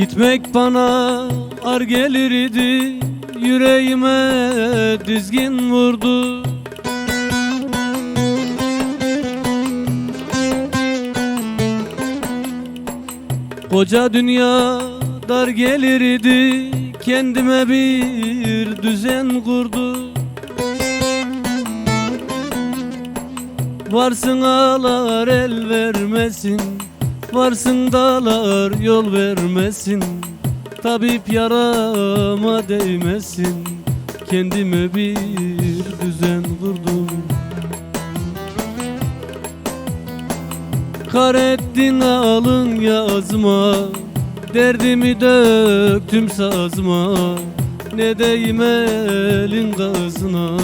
Gitmek bana ar gelirdi Yüreğime dizgin vurdu. Koca dünya dar gelirdi Kendime bir düzen kurdu. Varsın ağlar el vermesin Varsın dağlar yol vermesin. Tabip yarama değmesin. Kendime bir düzen kurdum. Kar ettin alın yazma. Derdimi döktüm sazma. Ne deyim elin gazına.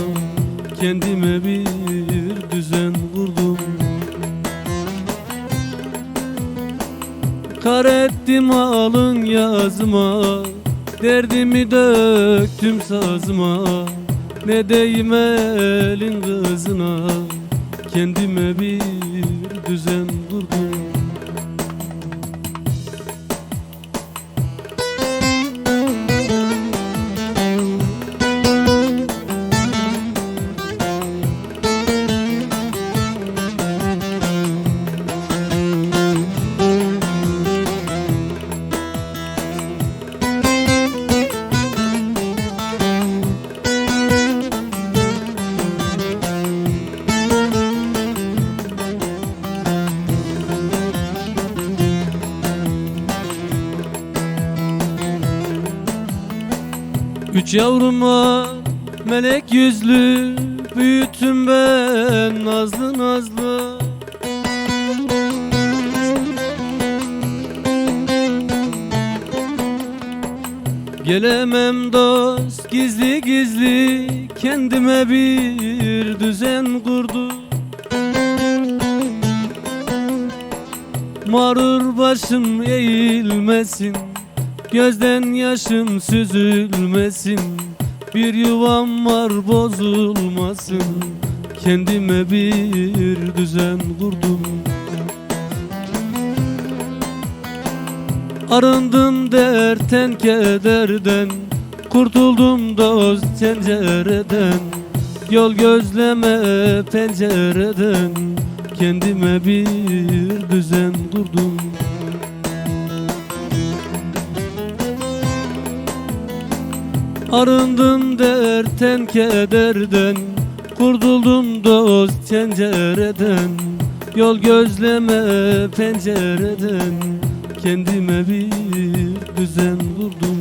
Kendime bir düzen kurdum Kar ettim alın yazma Derdimi döktüm sazma Ne deyim elin kızına? Kendime bir düzen kurdum Üç yavruma melek yüzlü Büyüttüm ben nazlı nazlı. Gelemem dost gizli gizli Kendime bir düzen kurdu. Mağrur başım eğilmesin Gözden yaşım süzülmesin Bir yuvam var bozulmasın. Kendime bir düzen kurdum. Arındım derten kederden Kurtuldum dost tencereden. Yol gözleme pencereden Kendime bir düzen kurdum Arındım derten kederden Kurtuldum dost tencereden Yol gözleme pencereden Kendime bir düzen kurdum